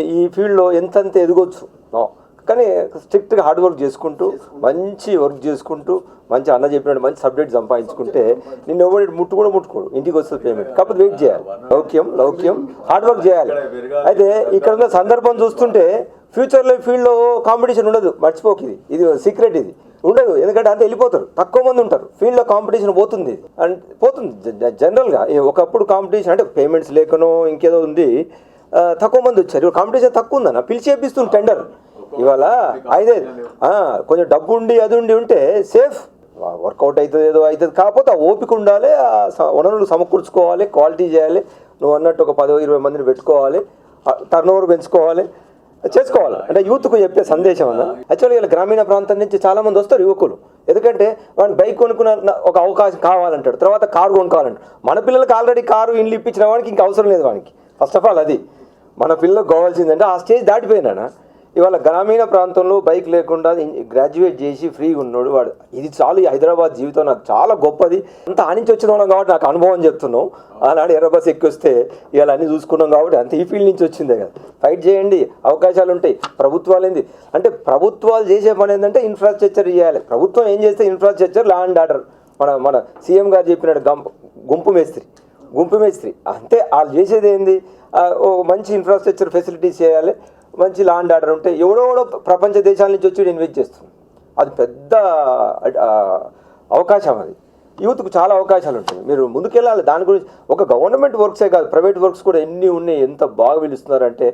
ఈ ఫీల్డ్లో ఎంతంత ఎదగొచ్చు? కానీ స్ట్రిక్ట్గా హార్డ్ వర్క్ చేసుకుంటూ మంచి వర్క్ చేసుకుంటూ మంచి అన్న చెప్పినట్టు మంచి సబ్జెక్ట్ సంపాదించుకుంటే నిన్ను ఎవరు ముట్టు కూడా ముట్టుకోడు. ఇంటికి వస్తుంది పేమెంట్ కాకపోతే వెయిట్ చేయాలి. లౌక్యం లౌక్యం. హార్డ్ వర్క్ చేయాలి. అయితే ఇక్కడ ఉన్న సందర్భం చూస్తుంటే ఫ్యూచర్లో ఫీల్డ్లో కాంపిటీషన్ ఉండదు. మర్చిపోకు ఇది. ఇది సీక్రెట్ ఇది. ఉండదు. ఎందుకంటే అంతా వెళ్ళిపోతారు. తక్కువ మంది ఉంటారు. ఫీల్డ్లో కాంపిటీషన్ పోతుంది. అండ్ పోతుంది. జ- జనరల్గా ఒకప్పుడు కాంపిటీషన్ అంటే పేమెంట్స్ లేకనో ఇంకేదో ఉంది. తక్కువ మంది వచ్చారు. కాంపిటీషన్ తక్కువ ఉందన్న. పిలిచి చేపిస్తుంది టెండర్ ఇవాళ అయితే కొంచెం డబ్బు ఉండి అది ఉండి ఉంటే సేఫ్ వర్కౌట్ అవుతుంది ఏదో అవుతుంది. కాకపోతే ఆ ఓపిక ఉండాలి ఆ వనరులు సమకూర్చుకోవాలి క్వాలిటీ చేయాలి. నువ్వు అన్నట్టు ఒక పదో ఇరవై మందిని పెట్టుకోవాలి టర్న్ ఓవర్ పెంచుకోవాలి చేసుకోవాలి. అంటే యూత్కు చెప్పే సందేశం అన్న. యాక్చువల్గా ఇలా గ్రామీణ ప్రాంతం నుంచి చాలామంది వస్తారు యువకులు. ఎందుకంటే వాడిని బైక్ కొనుక్కున్న ఒక అవకాశం కావాలంటాడు. తర్వాత కారు కొనుక్కోవాలంటాడు. మన పిల్లలకి ఆల్రెడీ కారు ఇండ్లు ఇప్పించిన వాడికి ఇంకా అవసరం లేదు వానికి. ఫస్ట్ ఆఫ్ ఆల్ అది. మన పిల్లలకు కావాల్సిందంటే ఆ స్టేజ్ దాటిపోయినా ఇవాళ గ్రామీణ ప్రాంతంలో బైక్ లేకుండా గ్రాడ్యుయేట్ చేసి ఫ్రీగా ఉన్నాడు వాడు. ఇది చాలు హైదరాబాద్ జీవితం నాకు చాలా గొప్పది. అంత ఆనించి వచ్చిన వాళ్ళం కాబట్టి నాకు అనుభవం చెప్తున్నావు. ఆనాడు ఎర్ర బస్ ఎక్కొస్తే ఇవాళ అన్ని చూసుకున్నాం కాబట్టి అంత ఈ ఫీల్డ్ నుంచి వచ్చిందే కదా. ఫైట్ చేయండి అవకాశాలు ఉంటాయి. ప్రభుత్వాలు ఏంది? అంటే ప్రభుత్వాలు చేసే పని ఏంటంటే ఇన్ఫ్రాస్ట్రక్చర్ చేయాలి. ప్రభుత్వం ఏం చేస్తే ఇన్ఫ్రాస్ట్రక్చర్ లా అండ్ ఆర్డర్ మన మన సీఎం గారు చెప్పినట్టు గంప గుంపు మేస్త్రి. గుంపు మేస్త్రి. అంతే వాళ్ళు చేసేది ఏంది? ఓ మంచి ఇన్ఫ్రాస్ట్రక్చర్ ఫెసిలిటీస్ చేయాలి మంచి లాండ్ ఆర్డర్ ఉంటే ఎవడో ప్రపంచ దేశాల నుంచి వచ్చి ఇన్వెస్ట్ చేస్తుంది అది పెద్ద అవకాశం అది. యూత్కు చాలా అవకాశాలు ఉంటాయి. మీరు ముందుకెళ్ళాలి. దాని గురించి ఒక గవర్నమెంట్ వర్క్సే కాదు ప్రైవేట్ వర్క్స్ కూడా ఎన్ని ఉన్నాయి ఎంత బాగా పిలుస్తున్నారంటే